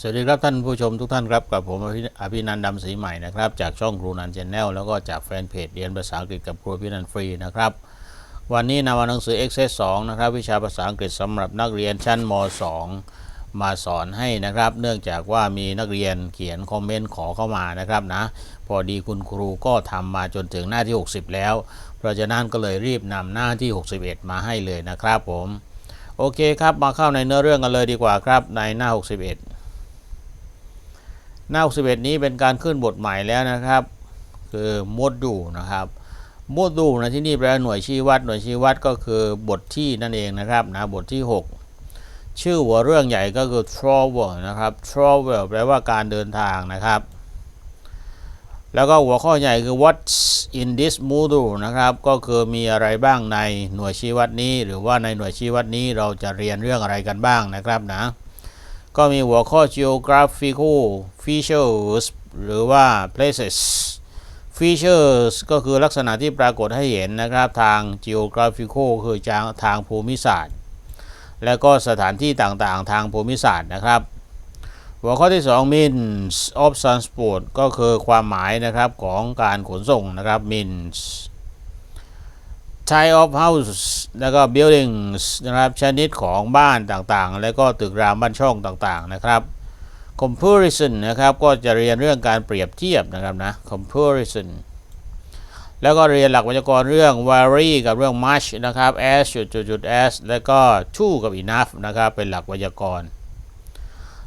สวัสดีครับท่านผู้ชมทุกท่านครับกับผมอภินันดำศรีใหม่นะครับจากช่องครูนันเจนแนลแล้วก็จากแฟนเพจเรียนภาษาอังกฤษกับครูอภินันฟรีนะครับวันนี้นำเอาหนังสือ Access 2นะครับวิชาภาษาอังกฤษสำหรับนักเรียนชั้นม 2 มาสอนให้นะครับ เนื่องจากว่ามีนักเรียนเขียนคอมเมนต์ขอเข้ามานะครับนะพอดีคุณครูก็ทำมาจนถึงหน้าที่ 60 แล้ว เพราะฉะนั้นก็เลยรีบนำหน้าที่ 61 มาให้เลยนะครับผมโอเคครับมาเข้าในเนื้อเรื่องกันเลยดีกว่าครับในหน้า 61 หน้า61นี้เป็นการขึ้นบทใหม่แล้วนะครับ คือมดดูนะครับมดดูนะที่นี่แปลหน่วยชี้วัดหน่วยชี้วัดก็คือบทที่นั่นเองนะครับนะบทที่ 6 ชื่อหัวเรื่องใหญ่ก็คือ travel นะครับ travel แปลว่าการเดินทางนะครับ แล้วก็หัวข้อใหญ่คือ what's in this module นะครับ ก็คือมีอะไรบ้างในหน่วยชี้วัดนี้ หรือว่าในหน่วยชี้วัดนี้เราจะเรียนเรื่องอะไรกันบ้างนะครับนะ ก็มีหัวข้อ geographical features หรือว่า places features ก็คือลักษณะที่ปรากฏให้เห็นนะครับทาง geographical คือทางทางภูมิศาสตร์ แล้วก็สถานที่ต่างๆ ทางภูมิศาสตร์นะครับ หัวข้อที่ 2 means of transport ก็คือความหมายนะครับของการขนส่งนะครับ means type of house แล้วก็ buildings นะครับ ชนิดของบ้านต่างๆ แล้วก็ตึกรามบ้านช่องต่างๆนะครับ comparison นะครับ ก็จะเรียนเรื่องการเปรียบเทียบนะครับนะ comparison แล้วก็เรียนหลักไวยากรณ์เรื่อง vary กับเรื่อง much นะครับ as จุดจุดจุด as แล้วก็ to กับ enough นะครับ เป็นหลักไวยากรณ์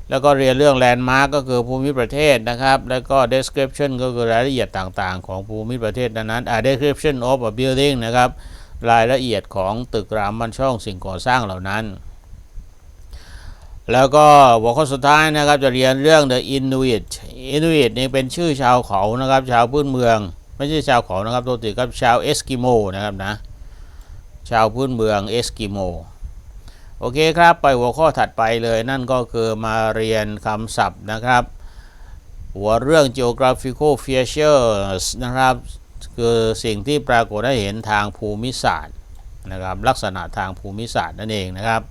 แล้วก็เรียนเรื่อง landmark ก็คือภูมิประเทศนะครับ แล้วก็ description ก็คือรายละเอียดต่างๆ ของภูมิประเทศนั้นๆอ่า description of a building นะครับ รายละเอียดของตึกรามบ้านช่องสิ่งก่อสร้างเหล่านั้น แล้วก็หัวข้อสุดท้ายนะครับจะเรียนเรื่อง the Inuit Inuit นี่เป็นชื่อชาวเขานะครับ ชาวพื้นเมือง ไม่ใช่ชาวเขานะครับตัวติครับชาวเอสกิโมนะครับนะ ชาวพื้นเมืองเอสกิโม โอเคครับ ไปหัวข้อถัดไปเลยนั่นก็คือมาเรียนคำศัพท์นะครับ หัวเรื่อง geographical features นะครับ คือสิ่งที่ปรากฏให้เห็นทางภูมิศาสตร์นะครับ ลักษณะทางภูมิศาสตร์นั่นเองนะครับ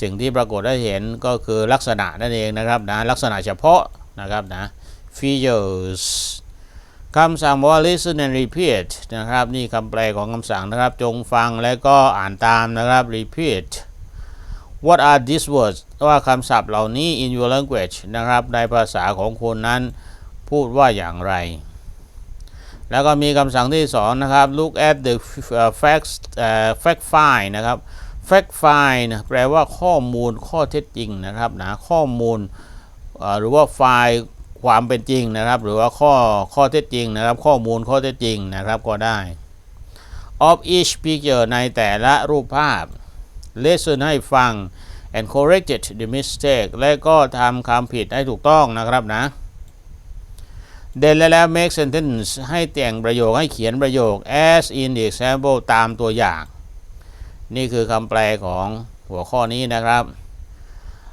สิ่งที่ปรากฏให้เห็นก็คือลักษณะนั่นเองนะครับนะลักษณะเฉพาะนะครับนะ features คำสั่งว่า listen and repeat นะครับ นี่คำแปลของคำสั่งนะครับ จงฟังและก็อ่านตามนะครับ repeat what are these words ว่าคำศัพท์เหล่านี้ in your language นะครับ ในภาษาของคุณนั้นพูดว่าอย่างไร แล้วก็มีคำสั่งที่สองนะครับ look at the facts fact find นะครับ fact find แปลว่าข้อมูลข้อเท็จจริงนะครับนะข้อมูลหรือว่าไฟล์ความเป็นจริงนะครับ หรือว่าข้อข้อเท็จจริงนะครับ ข้อมูลข้อเท็จจริงนะครับก็ได้ of each picture ในแต่ละรูปภาพ listen ให้ฟัง and corrected the mistake และก็ทำคำผิดให้ถูกต้องนะครับนะเดนแล้ว make sentence ให้แต่งประโยคให้เขียนประโยค as in the example ตามตัวอย่าง นี่คือคำแปลของหัวข้อนี้นะครับ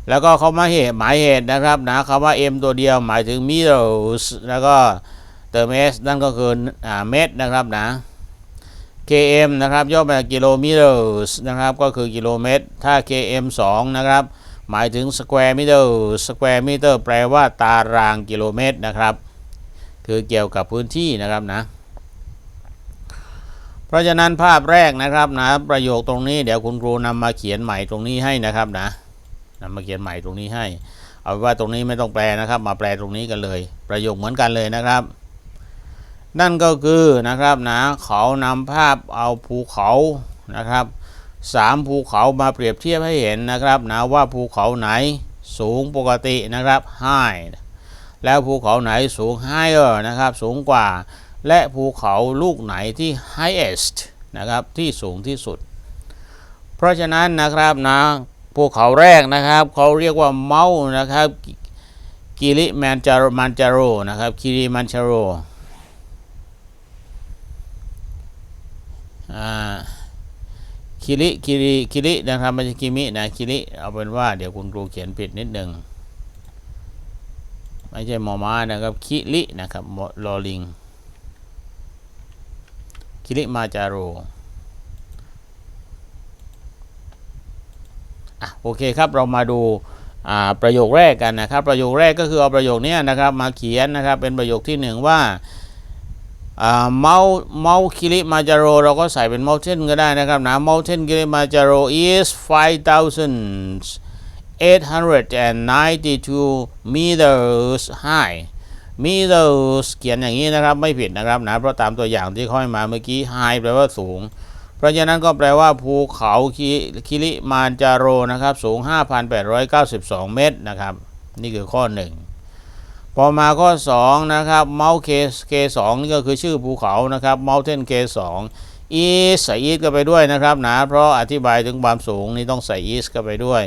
แล้วก็เขามาเหตุหมายเหตุนะครับนะคำว่า m ตัวเดียวหมายถึง meters แล้วก็เติม s นั่นก็คือเมตรนะครับนะ km นะครับย่อมาจากกิโลเมตรนะครับก็คือกิโลเมตร ถ้า km 2นะครับหมายถึง square meter square meter แปลว่าตารางกิโลเมตรนะครับคือเกี่ยวกับพื้นที่นะครับนะเพราะฉะนั้นภาพแรกนะครับนะประโยคตรงนี้เดี๋ยวคุณครูนำมาเขียนใหม่ตรงนี้ให้นะครับนะนำมาเขียนใหม่ตรงนี้ให้ เอาว่าตรงนี้ไม่ต้องแปลนะครับ มาแปลตรงนี้กันเลย ประโยคเหมือนกันเลยนะครับ นั่นก็คือนะครับนะเขานำภาพเอาภูเขานะครับสามภูเขามาเปรียบเทียบให้เห็นนะครับนะว่าภูเขาไหนสูงปกตินะครับ high แล้วภูเขาไหนสูง higher นะครับสูงกว่า และภูเขาลูกไหนที่ highest นะครับที่สูงที่สุด เพราะฉะนั้นนะครับนะภูเขาแรกนะครับเขาเรียกว่าเมานะครับกิริมันจารมันจาโรนะครับกิริมันจาโร คิริคิริคิรินะครับม่ใช่คิมินะคิริเอาเป็นว่าเดี๋ยวคุณครูเขียนผิดนิดหนึ่งไม่ใช่มอม้านะครับคิรินะครับลอลิงคิริมาจาโรอะโอเคครับเรามาดูประโยคแรกกันนะครับ ประโยคแรกก็คือเอาประโยคนี้นะครับมาเขียนนะครับเป็นประโยคที่หนึ่งว่า เมาเมาคิริมาจาโรเราก็ใส่เป็น mountain ก็ได้นะครับนะ mountain คิริมาจาโร is 5,892 meters high meters เขียนอย่างนี้นะครับไม่ผิดนะครับนะเพราะตามตัวอย่างที่ค่อยมาเมื่อกี้ high แปลว่าสูง เพราะฉะนั้นก็แปลว่าภูเขาคิคิริมาจาโรนะครับสูง 5,892 เมตรนะครับ นี่คือข้อ1 พอมาข้อ2นะครับเมาเคเคสองนี่ก็คือชื่อภูเขานะครับ Mountain K 2 e ใส่ e ก็ไปด้วยนะครับนะเพราะอธิบายถึงความสูงนี่ต้องใส่ e ก็ไปด้วย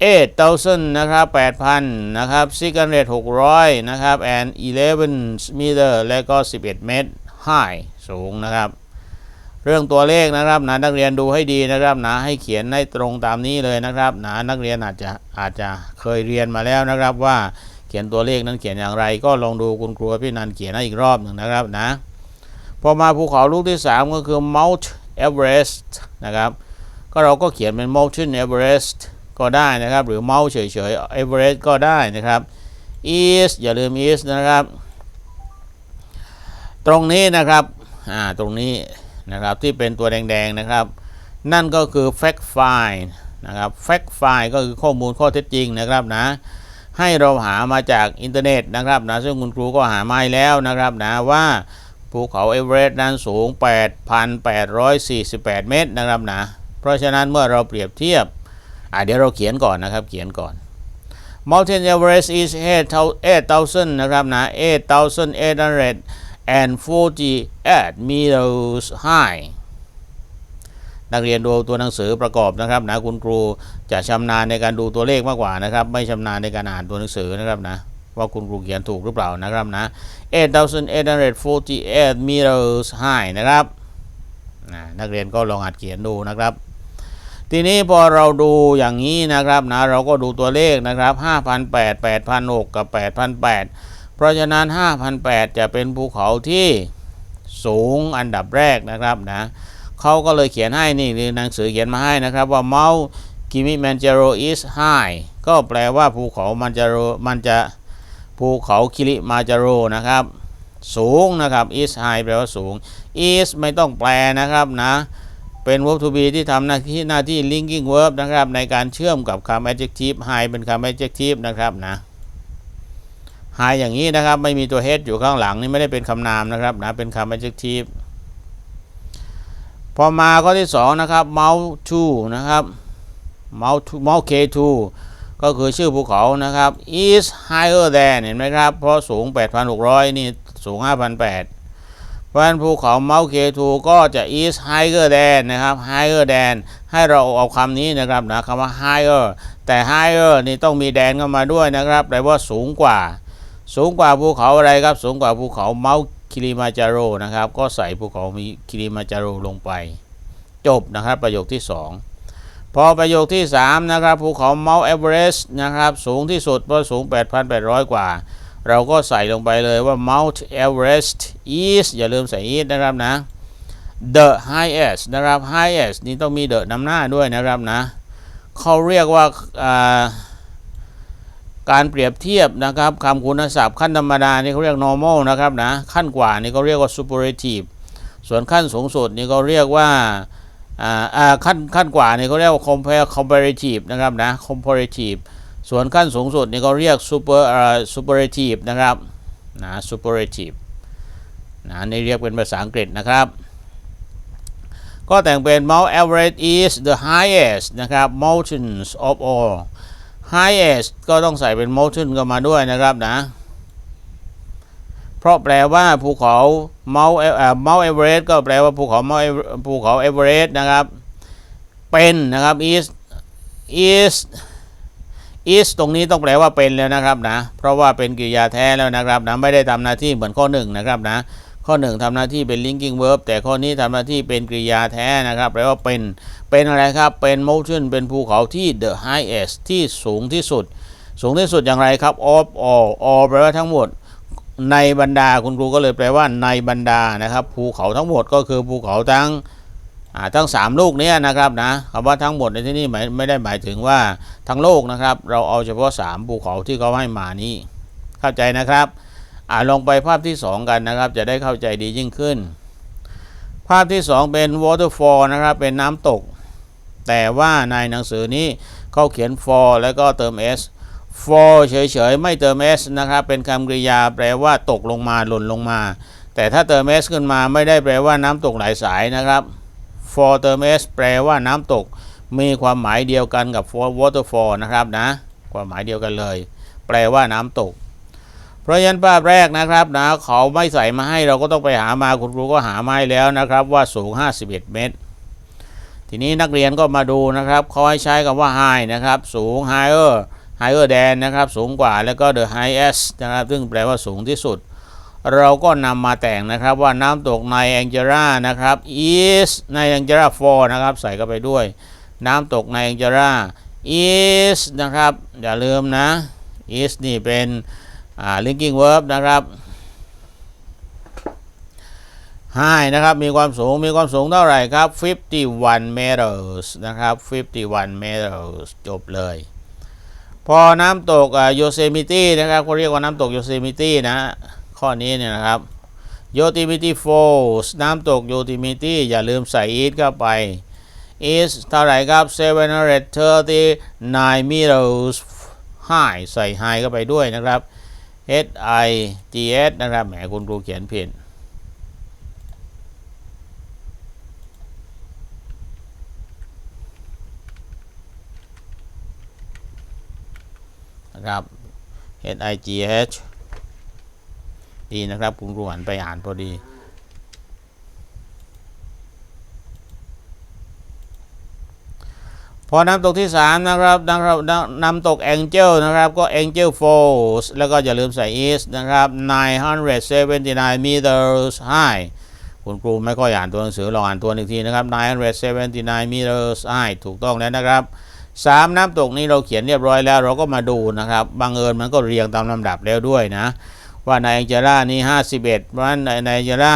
8,000นะครับ8,000นะครับ600 600นะครับ and 11 meter และก็ 11 เมตร high สูงนะครับ เรื่องตัวเลขนะครับนะนักเรียนดูให้ดีนะครับนะให้เขียนให้ตรงตามนี้เลยนะครับนะนักเรียนอาจจะอาจจะเคยเรียนมาแล้วนะครับว่า เขียนตัวเลขนั้นเขียนอย่างไร ก็ลองดูคุณครูพี่นันเขียนให้อีกรอบหนึ่งนะครับนะพอมาภูเขาลูกที่ 3 ก็คือ Mount Everest นะครับก็เราก็เขียนเป็น Mountain Everest ก็ได้นะครับ หรือ Mount เฉยๆ Everest ก็ได้นะครับ East อย่าลืม East นะครับ ตรงนี้นะครับอ่าตรงนี้นะครับที่เป็นตัวแดงๆนะครับ นั่นก็คือ fact find นะครับ fact find ก็คือข้อมูลข้อเท็จจริงนะครับนะ ให้เราหามาจากอินเทอร์เน็ตนะครับนะซึ่งคุณครูก็หามาแล้วนะครับนะว่าภูเขาเอเวอเรสต์นั้นสูง 8,848 เมตรนะครับนะเพราะฉะนั้นเมื่อเราเปรียบเทียบอะเดี๋ยวเราเขียนก่อนนะครับเขียนก่อน Mountain Everest is 8,000นะครับนะ8,800 and 48 meters high นักเรียนดูตัวหนังสือประกอบนะครับนะคุณครูจะชำนาญในการดูตัวเลขมากกว่านะครับ ไม่ชำนาญในการอ่านตัวหนังสือนะครับนะว่าคุณครูเขียนถูกหรือเปล่านะครับนะ8,848 meters high นะครับนักเรียนก็ลองหัดเขียนดูนะครับ ทีนี้พอเราดูอย่างนี้นะครับนะเราก็ดูตัวเลขนะครับ5,800 8,600กับ8,800เพราะฉะนั้น 5,008 จะเป็นภูเขาที่สูงอันดับแรกนะครับนะ เขาก็เลยเขียนให้นี่หนังสือเขียนมาให้นะครับว่า Mount Kilimanjaro is high ก็แปลว่าภูเขามันจะมันจะภูเขาคิริมาจาโรนะครับ สูงนะครับ is high แปลว่าสูง is ไม่ต้องแปลนะครับนะเป็น verb to be ที่ทำหน้าที่หน้าที่ linking verb นะครับ ในการเชื่อมกับคำ adjective high เป็นคำ adjective นะครับนะ high อย่างนี้นะครับ ไม่มีตัว h อยู่ข้างหลังนี่ไม่ได้เป็นคำนามนะครับนะเป็นคำ adjective พอมาข้อที่ 2 นะครับ Mount 2นะครับ Mount Mount K2 ก็คือชื่อภูเขานะครับ is higher than เห็นไหมครับ เพราะสูง 8,600 นี่สูง 5,800 เพราะฉะนั้นภูเขา Mount K2 ก็จะ is higher than นะครับ higher than ให้เราเอาคำนี้นะครับนะคำว่า higher แต่ higher นี่ต้องมีแดนเข้ามาด้วยนะครับแปลว่าสูงกว่า สูงกว่าภูเขาอะไรครับ สูงกว่าภูเขา Mount คิริมาจาโรนะครับ ก็ใส่ภูเขามีคิริมาจาโรลงไป จบนะครับประโยคที่ 2 พอประโยคที่ 3 นะครับ ภูเขาเมาเอเวอเรสต์นะครับ สูงที่สุดเพราะสูง 8,800 กว่า เราก็ใส่ลงไปเลยว่า Mount Everest is อย่าลืมใส่ is นะครับนะ the highest นะครับ highest นี่ต้องมี the นำหน้าด้วยนะครับนะ เขาเรียกว่า การเปรียบเทียบนะครับคำคุณศัพท์ขั้นธรรมดานี่เขาเรียก normal นะครับนะขั้นกว่านี่เขาเรียกว่า superlative ส่วนขั้นสูงสุดนี่ก็เรียกว่าขั้นขั้นกว่านี่เขาเรียกว่า compare comparative นะครับนะ comparative ส่วนขั้นสูงสุดนี่ก็เรียก super superlative นะครับนะ superlative นะนี่เรียกเป็นภาษาอังกฤษนะครับ ก็แต่งเป็น Mount Everest is the highest นะครับ mountains of all highest ก็ต้องใส่เป็น mountain ก็มาด้วยนะครับนะ เพราะแปลว่าภูเขา Mount เออ Mount Everest ก็แปลว่าภูเขา Mount ภูเขา Everest นะครับ เป็นนะครับ is is is ตรงนี้ต้องแปลว่าเป็นแล้วนะครับนะ เพราะว่าเป็นกริยาแท้แล้วนะครับนะ ไม่ได้ทำหน้าที่เหมือนข้อหนึ่งนะครับนะ ข้อหนึ่งทำหน้าที่เป็น linking verb แต่ข้อนี้ทำหน้าที่เป็นกริยาแท้นะครับแปลว่าเป็นเป็นอะไรครับเป็น mountain เป็นภูเขาที่ the highest ที่สูงที่สุด สูงที่สุดอย่างไรครับ of all all แปลว่าทั้งหมดในบรรดาคุณครูก็เลยแปลว่าในบรรดานะครับภูเขาทั้งหมดก็คือภูเขาทั้งทั้ง 3 ลูกนี้นะครับนะคำว่าทั้งหมดในที่นี่หมายไม่ได้หมายถึงว่าทั้งโลกนะครับ เราเอาเฉพาะ 3 ภูเขาที่เขาให้มานี้ เข้าใจนะครับ อ่าลงไปภาพที่ 2 กันนะครับ จะได้เข้าใจดียิ่งขึ้น ภาพที่ 2 เป็น waterfall นะครับ เป็นน้ำตก แต่ว่าในหนังสือนี้เขาเขียน fall แล้วก็เติม s fall เฉยๆ ไม่เติม s นะครับ เป็นคำกริยาแปลว่าตกลงมาหล่นลงมา แต่ถ้าเติม s ขึ้นมาไม่ได้แปลว่าน้ำตกหลายสายนะครับ for เติม s แปลว่าน้ำตก มีความหมายเดียวกันกับ waterfall นะครับนะ ความหมายเดียวกันเลย แปลว่าน้ำตก ราะฉะนั้นภาพแรกนะครับนะเขาไม่ใส่มาให้เราก็ต้องไปหามาคุณครูก็หามาให้แล้วนะครับ ว่าสูง 51 เมตร ทีนี้นักเรียนก็มาดูนะครับเขาให้ใช้คำว่า high นะครับ สูง higher higher than นะครับ สูงกว่าแล้วก็ the highest นะครับ ซึ่งแปลว่าสูงที่สุด เราก็นำมาแต่งนะครับว่าน้ำตกในแองเจรานะครับ is ในแองเจรา for นะครับ ใส่เข้าไปด้วย น้ำตกในแองเจรา is นะครับ อย่าลืมนะ is นี่เป็น linking verb นะครับ high นะครับ มีความสูง มีความสูงเท่าไหร่ครับ 51 meters นะครับ 51 meters จบเลย พอน้ำตกโยเซมิตี้นะครับเขาเรียกว่าน้ำตกโยเซมิตี้นะ ข้อนี้เนี่ยนะครับโยติมิตี้โฟลส์น้ำตกโยติมิตี้อย่าลืมใส่ is เข้าไป is เท่าไหร่ครับ 739 meters high ใส่ high เข้าไปด้วยนะครับ h i g s นะครับ แหมคุณครูเขียนผิด นะครับ H I G H ดีนะครับ คุณครูหันไปอ่านพอดี พอน้ำตกที่ 3 นะครับนะครับน้ำน้ำตก Angel นะครับ ก็ Angel Falls แล้วก็อย่าลืมใส่ is นะครับ 979 meters high คุณครูไม่ค่อยอ่านตัวหนังสือลองอ่านตัวอีกทีนะครับ 979 meters high ถูกต้องแล้วนะครับสามน้ำตกนี้เราเขียนเรียบร้อยแล้วเราก็มาดูนะครับบังเอิญมันก็เรียงตามลำดับแล้วด้วยนะ ว่าในแองเจล่านี้51เพราะฉะนั้นในแองเจล่า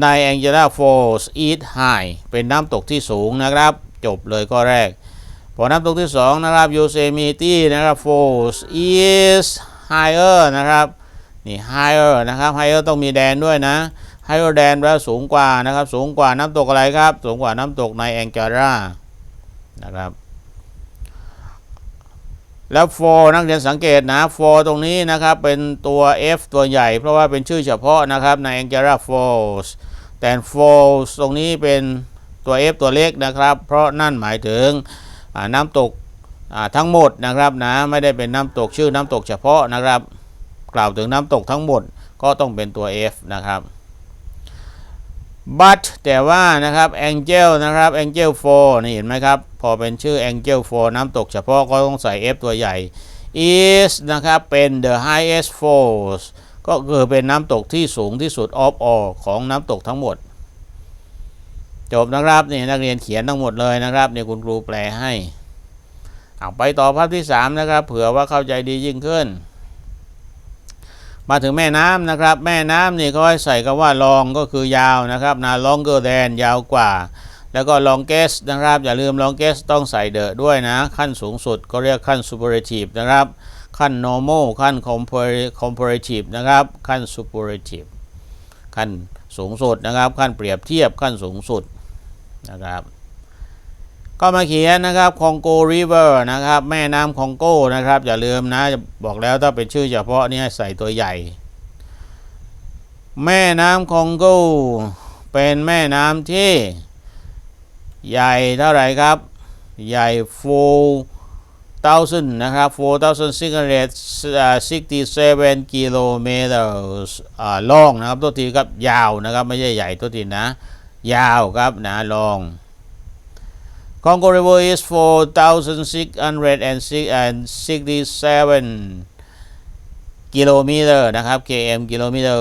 ในแองเจล่าโฟลส์อีทไฮเป็นน้ำตกที่สูงนะครับ จบเลยก็แรก พอน้ำตกที่ 2 นะครับยูเซมิตี้นะครับโฟลส์อีสไฮเออร์นะครับ นี่ไฮเออร์นะครับไฮเออร์ต้องมีแดนด้วยนะไฮเออร์แดนแปลว่าสูงกว่านะครับ สูงกว่าน้ำตกอะไรครับ สูงกว่าน้ำตกในแองเจล่านะครับแล้ว for นักเรียนสังเกตนะ for ตรงนี้นะครับ เป็นตัว f ตัวใหญ่ เพราะว่าเป็นชื่อเฉพาะนะครับใน Angela Falls แต่ Falls ตรงนี้เป็น ตัว f ตัวเล็กนะครับ เพราะนั่นหมายถึงน้ำตกทั้งหมดนะครับนะไม่ได้เป็นน้ำตกชื่อน้ำตกเฉพาะนะครับ กล่าวถึงน้ำตกทั้งหมดก็ต้องเป็นตัว f นะครับ but แต่ว่านะครับ angel นะครับ angel 4นี่เห็นไหมครับ พอเป็นชื่อ angel 4น้ำตกเฉพาะก็ต้องใส่ f ตัวใหญ่ is นะครับ เป็น the highest falls ก็คือเป็นน้ำตกที่สูงที่สุด of all ของน้ำตกทั้งหมด จบนะครับนี่นักเรียนเขียนทั้งหมดเลยนะครับนี่คุณครูแปลให้เอาไปต่อภาพที่ 3 นะครับ เผื่อว่าเข้าใจดียิ่งขึ้น มาถึงแม่น้ำนะครับ แม่น้ำนี่เขาให้ใส่คำว่า long ก็คือยาวนะครับนะ longer than ยาวกว่า แล้วก็ longest นะครับ อย่าลืม longest ต้องใส่เดอะด้วยนะ ขั้นสูงสุดก็เรียกขั้น superlative นะครับ ขั้น normal ขั้น compar- comparative นะครับขั้น superlative ขั้นสูงสุดนะครับ ขั้นเปรียบเทียบขั้นสูงสุด นะครับก็มาเขียนนะครับคองโกริเวอร์นะครับแม่น้ำคองโกนะครับ อย่าลืมนะบอกแล้วถ้าเป็นชื่อเฉพาะเนี่ยใส่ตัวใหญ่ แม่น้ำคองโกเป็นแม่น้ำที่ ใหญ่เท่าไหร่ครับ ใหญ่ฟู thousand นะครับ four thousand six hundred sixty seven กิโลเมตรอ่าล่องนะครับตัวทีครับยาวนะครับ ไม่ใช่ใหญ่ตัวทีนะ ยาวครับนะลอง Congo River is 4,667กิโลเมตรนะครับ km กิโลเมตร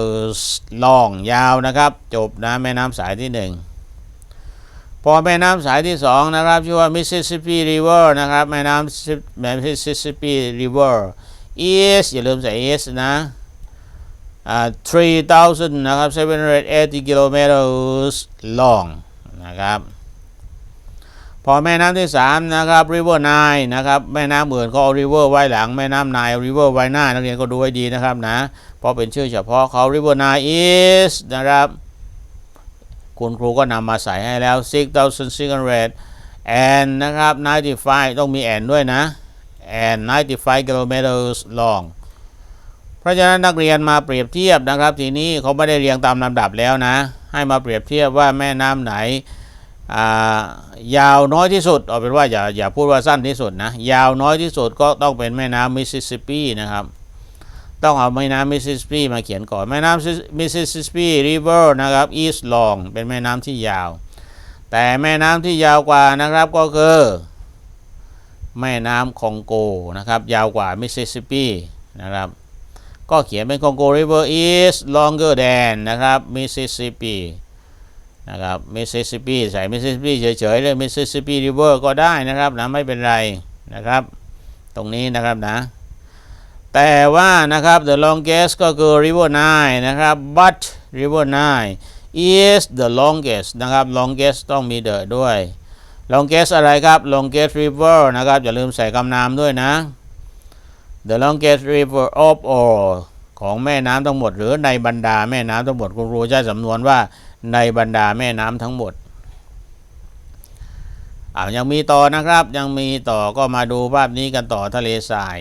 ล่องยาวนะครับ จบนะแม่น้ำสายที่หนึ่งพอแม่น้ำสายที่สองนะครับ ชื่อว่า Mississippi River นะครับ แม่น้ำแม่ Mississippi River is อย่าลืมใส่ S นะ 3,000 นะครับ 780 กิโลเมตร long นะครับ พอแม่น้ำที่สามนะครับ river Nile นะครับ แม่น้ำอื่นก็เอา river ไว้หลัง แม่น้ำ Nile river ไว้หน้า นักเรียนก็ดูไว้ดีนะครับนะ เพราะเป็นชื่อเฉพาะเขา river Nile is นะครับ คุณครูก็นำมาใส่ให้แล้ว 6,600 and นะครับ 95 ต้องมี and ด้วยนะ and 95 kilometers long เพราะฉะนั้นนักเรียนมาเปรียบเทียบนะครับ ทีนี้เขาไม่ได้เรียงตามลำดับแล้วนะ ให้มาเปรียบเทียบว่าแม่น้ำไหนายาวน้อยที่สุดเอาเป็นว่าอย่าอย่าพูดว่าสั้นที่สุดนะยาวน้อยที่สุดก็ต้องเป็นแม่น้ำมิสซิสซิปปีนะครับ ต้องเอาแม่น้ำมิสซิสซิปปีมาเขียนก่อนแม่น้ำมิสซิสซิปปีริเวอร์นะครับ is long เป็นแม่น้ำที่ยาว แต่แม่น้ำที่ยาวกว่านะครับก็คือแม่น้ำคองโกนะครับ ยาวกว่ามิสซิสซิปปีนะครับ ก็เขียนเป็น Congo River is longer than นะครับ Mississippi นะครับ Mississippi ใส่ Mississippi เฉยๆเลย Mississippi River ก็ได้นะครับนะไม่เป็นไรนะครับ ตรงนี้นะครับนะ แต่ว่านะครับ the longest ก็คือ River Nile นะครับ but River Nile is the longest นะครับ longest ต้องมี the ด้วย longest อะไรครับ longest river นะครับ อย่าลืมใส่คำนามด้วยนะ the longest river of all ของแม่น้ำทั้งหมด หรือในบรรดาแม่น้ำทั้งหมดคุณครูใช้สำนวนว่าในบรรดาแม่น้ำทั้งหมดอ้าวยังมีต่อนะครับ ยังมีต่อก็มาดูภาพนี้กันต่อทะเลทราย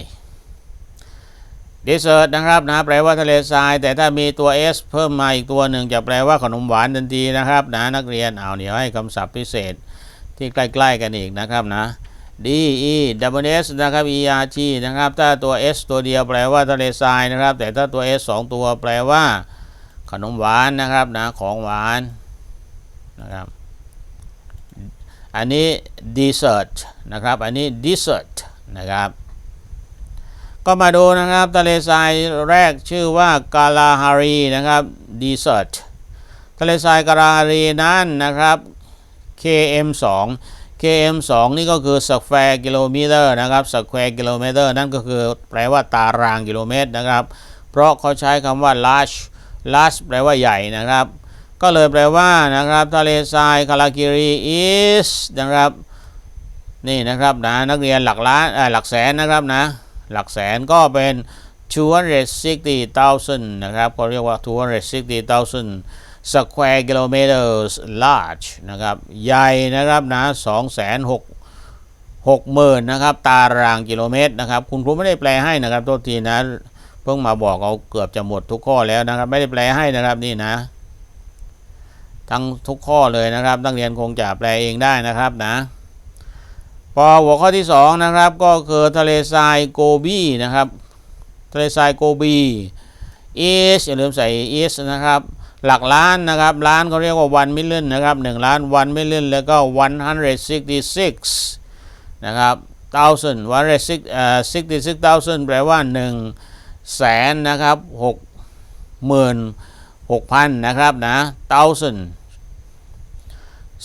desert นะครับนะแปลว่าทะเลทราย แต่ถ้ามีตัว s เพิ่มมาอีกตัวหนึ่งจะแปลว่าขนมหวานทันทีนะครับ นะนักเรียนเอาเดี๋ยวให้คำศัพท์พิเศษที่ใกล้ ๆ กันอีกนะครับนะ D E W S นะครับ E R G นะครับ ถ้าตัว S ตัวเดียวแปลว่าทะเลทรายนะครับ แต่ถ้าตัว S สองตัวแปลว่า ขนมหวานนะครับนะของหวานนะครับ อันนี้ dessert นะครับ อันนี้ dessert นะครับ ก็มาดูนะครับทะเลทรายแรกชื่อว่ากาลาฮารีนะครับ dessert ทะเลทรายกาลาฮารีนั้นนะครับ KM 2 KM 2นี่ก็คือ square kilometer นะครับ square kilometer นั่นก็คือแปลว่าตารางกิโลเมตรนะครับ เพราะเขาใช้คำว่า large large แปลว่าใหญ่นะครับ ก็เลยแปลว่านะครับทะเลทรายคาราคิรี is นะครับนี่นะครับนะนักเรียนหลักล้านหลักแสนนะครับนะหลักแสนก็เป็น260,000นะครับก็เรียกว่า260,000 square kilometers large นะครับ ใหญ่นะครับนะ2 6 6 0 0 0นะครับ ตารางกิโลเมตรนะครับ คุณครูไม่ได้แปลให้นะครับโทษทีนะ เพิ่งมาบอกเอาเกือบจะหมดทุกข้อแล้วนะครับ ไม่ได้แปลให้นะครับนี่นะ ทั้งทุกข้อเลยนะครับนักเรียนคงจะแปลเองได้นะครับนะพอหัวข้อที่สองนะครับก็คือทะเลทรายโกบีนะครับ ทะเลทรายโกบี is อย่าลืมใส่ is นะครับ หลักล้านนะครับ ล้านเขาเรียกว่า1 million นะครับ1ล้าน1 million แล้วก็ 166นะครับ thousand 166เอ่อ66,000แปลว่า1แสนนะครับ6หมื่น6,000นะครับนะ thousand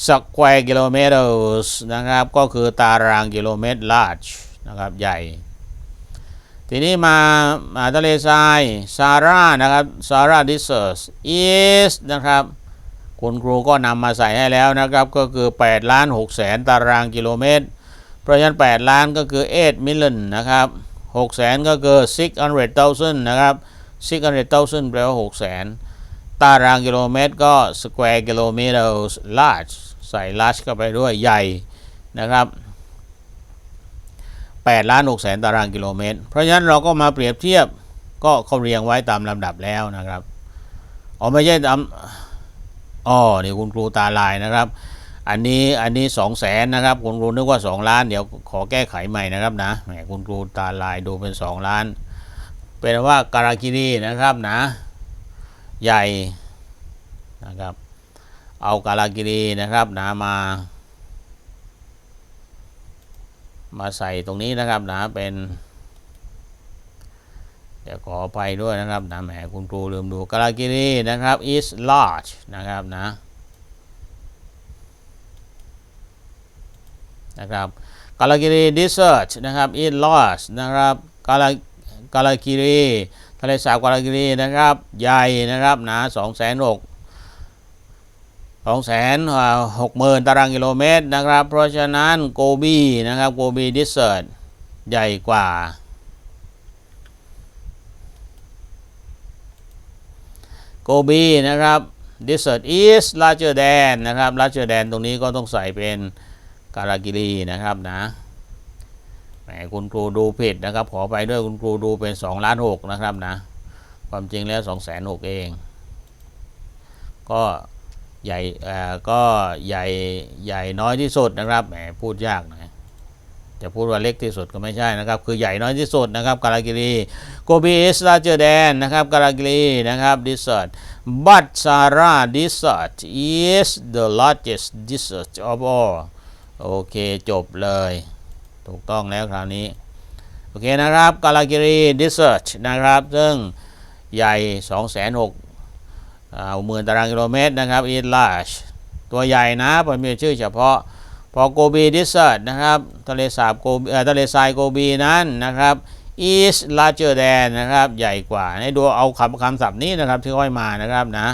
square kilometers นะครับ ก็คือตารางกิโลเมตร large นะครับ ใหญ่ ทีนี้มามาทะเลทรายซาร่านะครับซาร่าดิเซอร์ส is นะครับ คุณครูก็นำมาใส่ให้แล้วนะครับ ก็คือ8ล้าน6แสนตารางกิโลเมตร เพราะฉะนั้น8ล้านก็คือ8 million นะครับ6แสนก็คือ 600,000 นะครับ 600,000 แปลว่า6แสนตารางกิโลเมตรก็ square kilometers large ใส่ large เข้าไปด้วยใหญ่นะครับ 8ล้าน6แสนตารางกิโลเมตร เพราะฉะนั้นเราก็มาเปรียบเทียบก็เขาเรียงไว้ตามลำดับแล้วนะครับอ๋อไม่ใช่ตามอ๋อนี่คุณครูตาลายนะครับ อันนี้อันนี้สองแสนนะครับคุณครูนึกว่า 2 ล้าน เดี๋ยวขอแก้ไขใหม่นะครับนะแหมคุณครูตาลายดูเป็น 2 ล้าน เป็นว่าการากิรีนะครับนะ ใหญ่นะครับ เอาการากิรีนะครับนะมา มาใส่ตรงนี้นะครับนะเป็นเดี๋ยวขอไปด้วยนะครับนะแหมคุณครูลืมดูการากิรีนะครับ is large นะครับนะนะครับกาลากิรี desert นะครับ is large นะครับกาลากาลากิรีทะเลสาบกาลากิรีนะครับ ใหญ่นะครับนะสองแสนหก สนหกหมื่นตารางกิโลเมตรนะครับ เพราะฉะนั้นโกบีนะครับโกบีดิสเซอร์ใหญ่กว่า โกบีนะครับ desert is larger than นนะครับ larger than ตรงนี้ก็ต้องใส่เป็นการากิรีนะครับนะแหมคุณครูดูผิดนะครับ ขอไปด้วยคุณครูดูเป็น2ล้าน6นะครับนะ ความจริงแล้ว2แสน6เอง ก็ ใหญ่ก็ใหญ่ใหญ่น้อยที่สุดนะครับแหมพูดยากน่อยจะพูดว่าเล็กที่สุดก็ไม่ใช่นะครับ คือใหญ่น้อยที่สุดนะครับการากิรีโกบี is larger than นะครับการากิรีนะครับ desert but Sahara desert is the largest desert of all โอเคจบเลย ถูกต้องแล้วคราวนี้ โอเคนะครับกาลากิรี desert นะครับ ซึ่งใหญ่ 2 6 0 0 0 หมื่นตารางกิโลเมตรนะครับ is large ตัวใหญ่นะผมมีชื่อเฉพาะพอโกบี desert นะครับทะเลสาบโกบีทะเลทรายโกบีนั้นนะครับ is larger than นะครับใหญ่กว่าให้ดูเอาคำคำศัพท์นี้นะครับที่ค่อยมานะครับนะ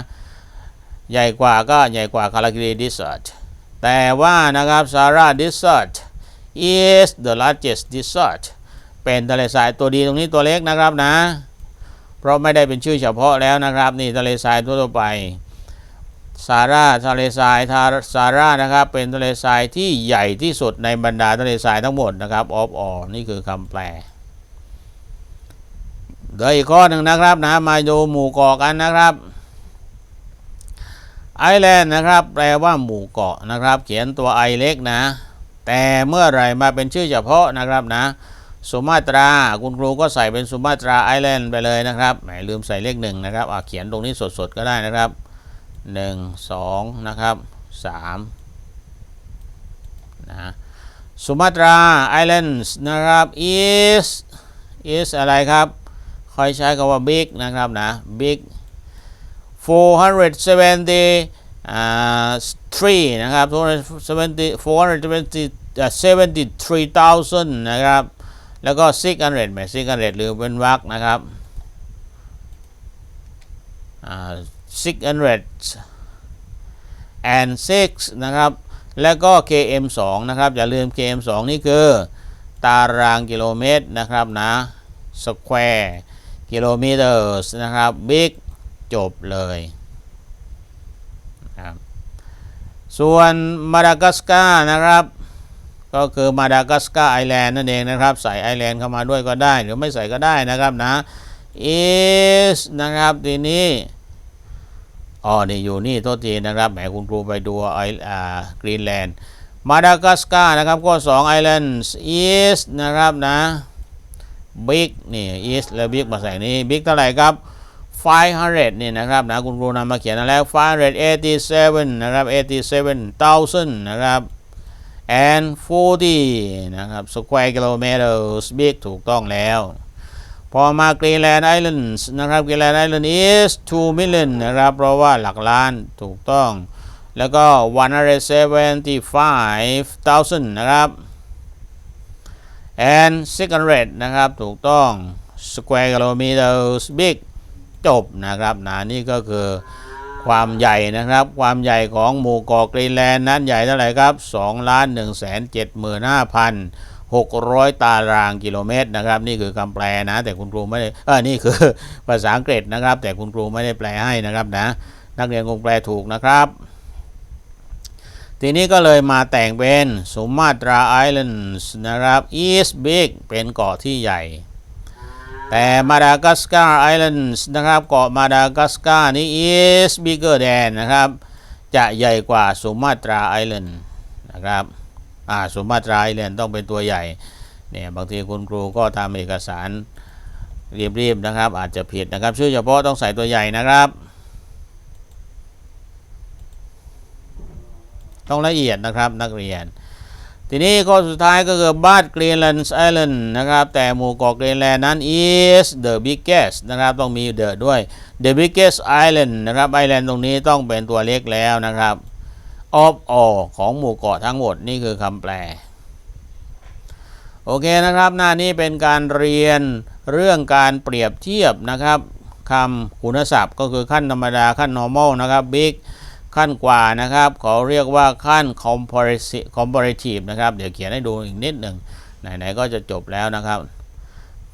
ใหญ่กว่าก็ใหญ่กว่าคารากิรี desert แต่ว่านะครับซาร่า desert is the largest desert เป็นทะเลทรายตัวดีตรงนี้ตัวเล็กนะครับนะ เพราะไม่ได้เป็นชื่อเฉพาะแล้วนะครับ นี่ทะเลทรายทั่วไปซาร่าทะเลทรายทาซาร่านะครับ เป็นทะเลทรายที่ใหญ่ที่สุดในบรรดาทะเลทรายทั้งหมดนะครับ of all นี่คือคำแปลเดี๋ยวอีกข้อหนึ่งนะครับนะมาดูหมู่เกาะกันนะครับไอแลนด์นะครับ แปลว่าหมู่เกาะนะครับ เขียนตัวไอเล็กนะ แต่เมื่อไรมาเป็นชื่อเฉพาะนะครับนะ สุมาตรา คุณครูก็ใส่เป็นสุมาตราไอแลนด์ไปเลยนะครับแหมลืมใส่เลขหนึ่งนะครับเขียนตรงนี้สดๆก็ได้นะครับหนึ่งสองนะครับสามนะสุมาตราไอแลนด์นะครับ is is อะไรครับคอยใช้คำว่า big นะครับนะ big 470อ่า3นะครับ470 473,000 นะครับ แล้วก็600แหม600หรือเป็นวรรคนะครับอ่า600 and 6นะครับ แล้วก็ km 2นะครับ อย่าลืม km 2นี่คือ ตารางกิโลเมตรนะครับนะ square กิโลเมตรนะครับ big จบเลยนะครับส่วนมาดากัสการ์นะครับ ก็คือมาดากัสการ์ไอแลนด์นั่นเองนะครับ ใส่ไอแลนด์เข้ามาด้วยก็ได้ หรือไม่ใส่ก็ได้นะครับนะ is นะครับทีนี้อ๋อนี่อยู่นี่โทษทีนะครับแหมคุณครูไปดูไออ่ากรีนแลนด์มาดากัสการ์นะครับก็2 islands is นะครับนะ big นี่ is แล้ว big มาใส่นี่ big เท่าไหร่ครับ500นี่นะครับนะคุณครูนำมาเขียนแล้ว587นะครับ87,000นะครับ and 40 นะครับ square kilometers big ถูกต้องแล้ว พอมา Greenland Islands นะครับ Greenland Island is 2 million นะครับ เพราะว่าหลักล้านถูกต้อง แล้วก็ 175,000 นะครับ and 600 นะครับ ถูกต้อง square kilometers big จบนะครับนะนี่ก็คือ ความใหญ่นะครับ ความใหญ่ของหมู่เกาะกรีนแลนด์นั้นใหญ่เท่าไหร่ครับ2ล้าน1แสน75,000 600 ตารางกิโลเมตรนะครับ นี่คือคำแปลนะ แต่คุณครูไม่ได้เออนี่คือภาษาอังกฤษนะครับ แต่คุณครูไม่ได้แปลให้นะครับนะ นักเรียนคงแปลถูกนะครับ ทีนี้ก็เลยมาแต่งเป็นสุมาตราไอแลนด์นะครับ East Big เป็นเกาะที่ใหญ่ แต่มาดากัสการ์ไอแลนด์นะครับเกาะมาดากัสการ์นี้ is bigger than นะครับ จะใหญ่กว่าสุมาตราไอแลนด์นะครับอ่าสุมาตราไอแลนด์ต้องเป็นตัวใหญ่เนี่ยบางทีคุณครูก็ทำเอกสารรีบๆนะครับ อาจจะผิดนะครับ ชื่อเฉพาะต้องใส่ตัวใหญ่นะครับ ต้องละเอียดนะครับนักเรียน ทีนี้ข้อสุดท้ายก็คือบ้านกรีนแลนด์ไอแลนด์นะครับแต่หมู่เกาะกรีนแลนด์นั้น is the biggest นะครับต้องมี the ด้วย the biggest island นะครับไอแลนด์ตรงนี้ต้องเป็นตัวเล็กแล้วนะครับ of all ของหมู่เกาะทั้งหมดนี่คือคำแปล โอเคนะครับ หน้านี้เป็นการเรียนเรื่องการเปรียบเทียบนะครับคำคุณศัพท์ก็คือขั้นธรรมดาขั้น normal นะครับ big ขั้นกว่านะครับเขาเรียกว่าขั้น comparative นะครับ เดี๋ยวเขียนให้ดูอีกนิดหนึ่งไหนๆก็จะจบแล้วนะครับ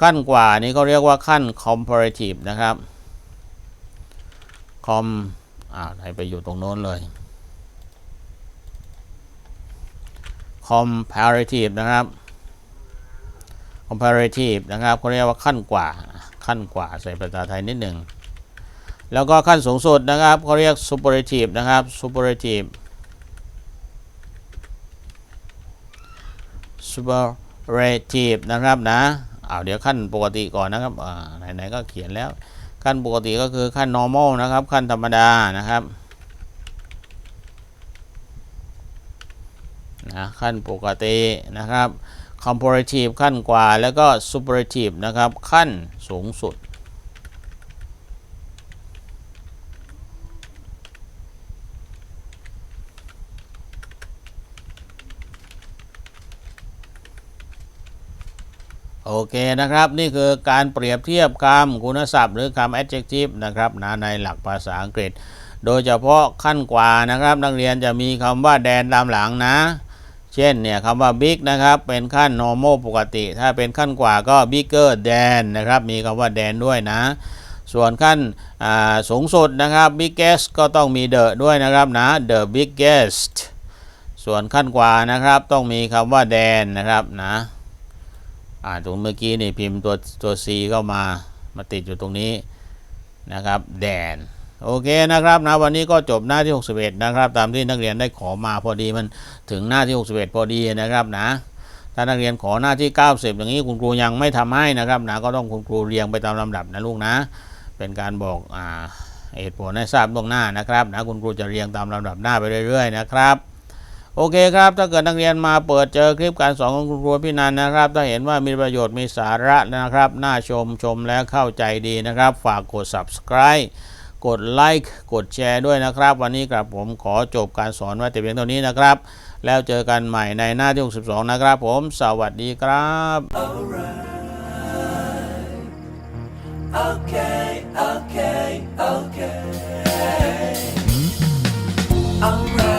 ขั้นกว่านี้ก็เรียกว่าขั้น comparative นะครับ com อ่าไหนไปอยู่ตรงโน้นเลย comparative นะครับ comparative นะครับเขาเรียกว่าขั้นกว่า ขั้นกว่าใส่ภาษาไทยนิดหนึ่ง แล้วก็ขั้นสูงสุดนะครับเขาเรียก superative นะครับ superative superative นะครับนะเอาเดี๋ยวขั้นปกติก่อนนะครับไหนๆก็เขียนแล้ว ขั้นปกติก็คือขั้น normal นะครับ ขั้นธรรมดานะครับนะขั้นปกตินะครับ comparative ขั้นกว่าแล้วก็ superlative นะครับ ขั้นสูงสุด โอเคนะครับ นี่คือการเปรียบเทียบคำคุณศัพท์ หรือคำ adjective นะครับนะในหลักภาษาอังกฤษ โดยเฉพาะขั้นกว่านะครับ นักเรียนจะมีคำว่าแดนตามหลังนะ เช่นเนี่ยคำว่า big นะครับ เป็นขั้น normal ปกติ ถ้าเป็นขั้นกว่าก็ bigger than นะครับ มีคำว่า than ด้วยนะ ส่วนขั้นสูงสุดนะครับ biggest ก็ต้องมี the ด้วยนะครับนะ the biggest ส่วนขั้นกว่านะครับต้องมีคำว่า than นะครับนะ อ่าตรงเมื่อกี้นี่พิมพ์ตัวตัว C เข้ามามาติดอยู่ตรงนี้นะครับแดนโอเคนะครับนะวันนี้ก็จบหน้าที่ 61 นะครับ ตามที่นักเรียนได้ขอมาพอดีมันถึงหน้าที่ 61 พอดีนะครับนะถ้านักเรียนขอหน้าที่ 90 อย่างนี้คุณครูยังไม่ทำให้นะครับนะก็ต้องคุณครูเรียงไปตามลำดับนะลูกนะ เป็นการบอกอ่าเหตุผลให้ทราบล่วงหน้านะครับนะคุณครูจะเรียงตามลำดับหน้าไปเรื่อยๆนะครับ โอเคครับถ้าเกิดนักเรียนมาเปิดเจอคลิปการสอนของคุณครูพี่นันนะครับ ถ้าเห็นว่ามีประโยชน์มีสาระนะครับ น่าชมชมแล้วเข้าใจดีนะครับ ฝากกด subscribe กดไลค์กดแชร์ด้วยนะครับ วันนี้ครับผมขอจบการสอนไว้แต่เพียงเท่านี้นะครับ แล้วเจอกันใหม่ในหน้าที่ 62 นะครับผม สวัสดีครับ Okay, okay, okay. Alright.